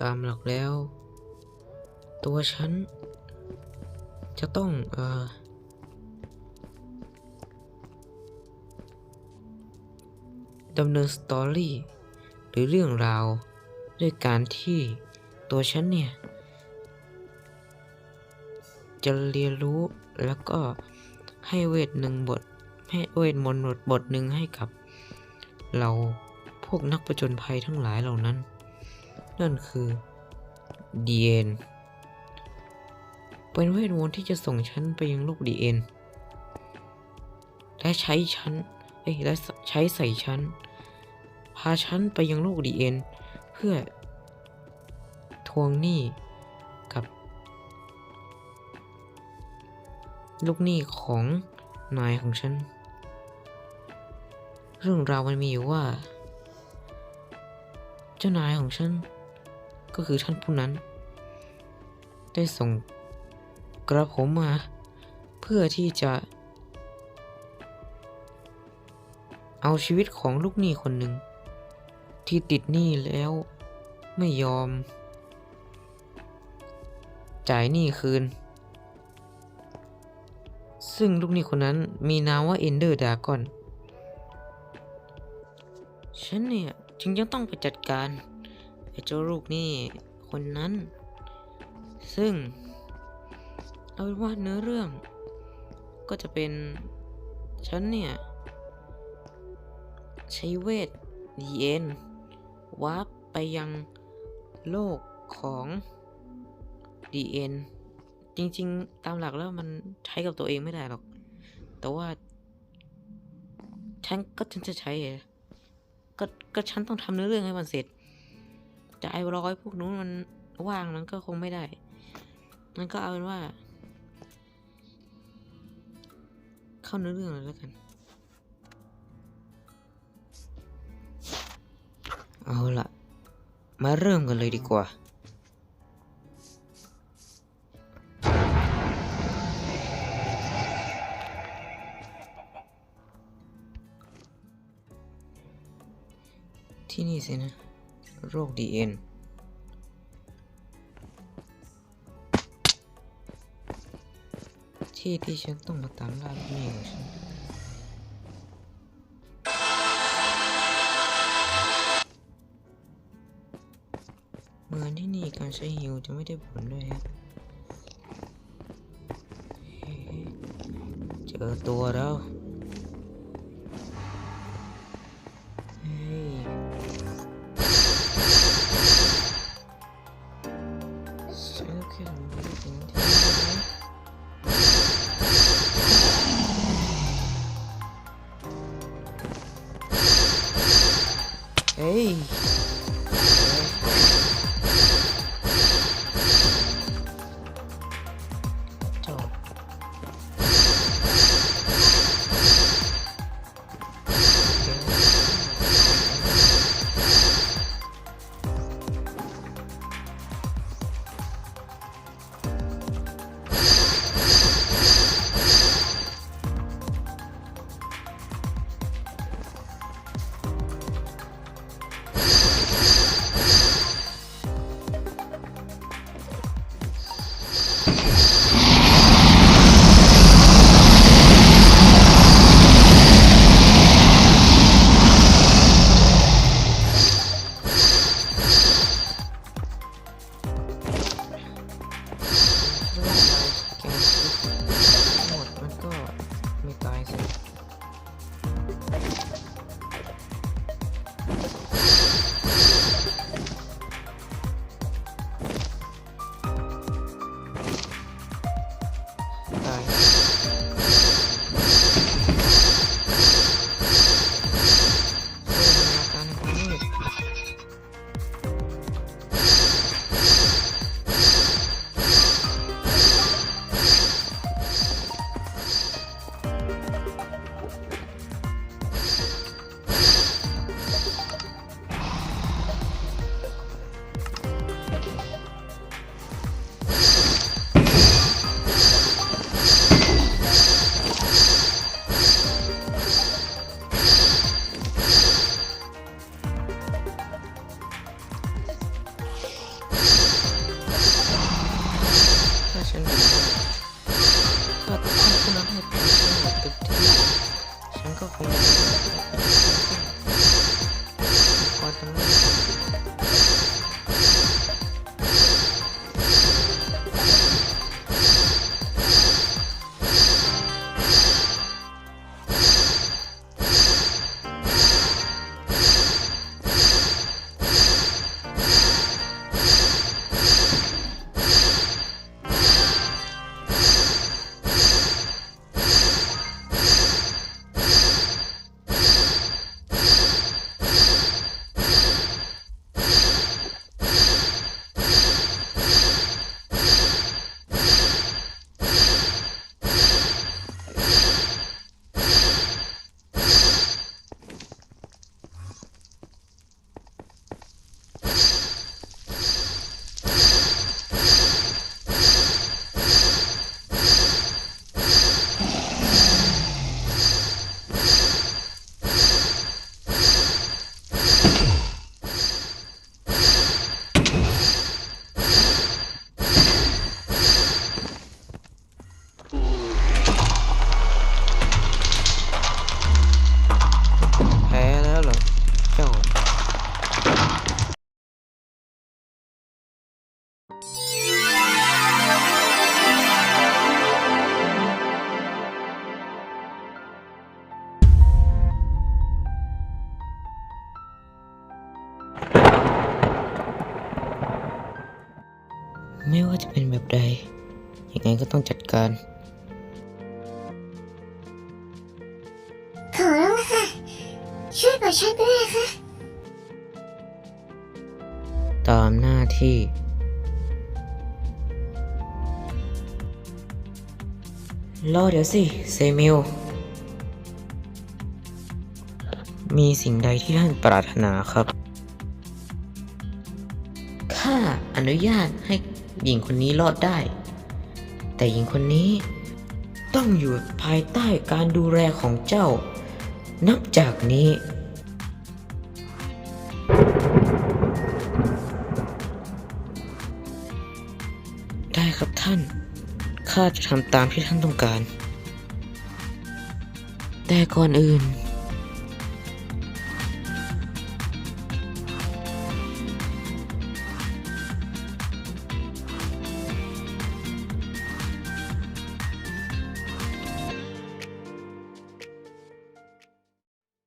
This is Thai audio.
ตามหลักแล้ว ตัวฉัน จะต้องเอ่อดำเนินสตอรี่ หรือเรื่องราว ด้วยการที่ตัวฉันเนี่ย จะเรียนรู้แล้วก็ให้เวทหนึ่งบท ให้เวทมนต์บทบทหนึ่งให้กับ เราพวกนักประจนภัยทั้งหลายเหล่านั้น นั่นคือดีเอ็นเป็นเวทมนต์ที่จะส่งฉันไปยังโลกดีเอ็นและใช้ฉันเอ้ยและใช้ใส่ฉัน พาฉันไปยังโลกดีเอ็นเพื่อทวงหนี้กับ ลูกหนี้ของนายของฉัน เรื่องราวมันมีอยู่ว่า เจ้านายของฉัน ก็คือท่านผู้นั้น ได้ส่งกระผมมา เพื่อที่จะ เอาชีวิตของลูกหนี้คนหนึ่ง ที่ติดหนี้แล้วไม่ยอม จ่ายหนี้คืน ซึ่งลูกหนี้คนนั้นมีนามว่าเอนเดอร์ดากอน ฉันเนี่ย จึงยังต้องไปจัดการ เจ้าลูกนี้คนนั้น ซึ่ง เอาเป็นว่าเนื้อเรื่อง ก็จะเป็นฉันเนี่ย ใช้เวทดีเอ็นวาร์ปไปยังโลกของ DN จริง ๆ ตามหลักแล้วมันใช้กับตัวเองไม่ได้หรอก แต่ว่า ฉันก็ฉันจะใช้ไงก็ก็ฉันต้องทำเนื้อเรื่องให้มันเสร็จ จะไอ้ร้อยพวกนู้นมันว่างมันก็คงไม่ได้ มันก็เอาเป็นว่า เข้าเนื้อเรื่องเลยแล้วกัน เอาละมาเริ่มกันเลยดีกว่าที่นี่สินะ โรคดีเอ็นที่ที่ฉันต้องมาตามล่าพี่ของฉันเหมือนที่นี่การใช้ฮิวจะไม่ได้ผลด้วยฮะเจอตัวแล้ว เว่าจะเป็นแบบใด ยังไงก็ต้องจัดการ ขอร้องค่ะ ช่วยปล่อยฉันไปด้วยค่ะ ตามหน้าที่รอเดี๋ยวสิ เซมิล มีสิ่งใดที่ท่านปรารถนาครับ ข้าอนุญาตให้ หญิงคนนี้รอดได้ แต่หญิงคนนี้ต้องอยู่ภายใต้การดูแลของเจ้า นับจากนี้ ได้ครับท่าน ข้าจะทำตามที่ท่านต้องการ แต่ก่อนอื่น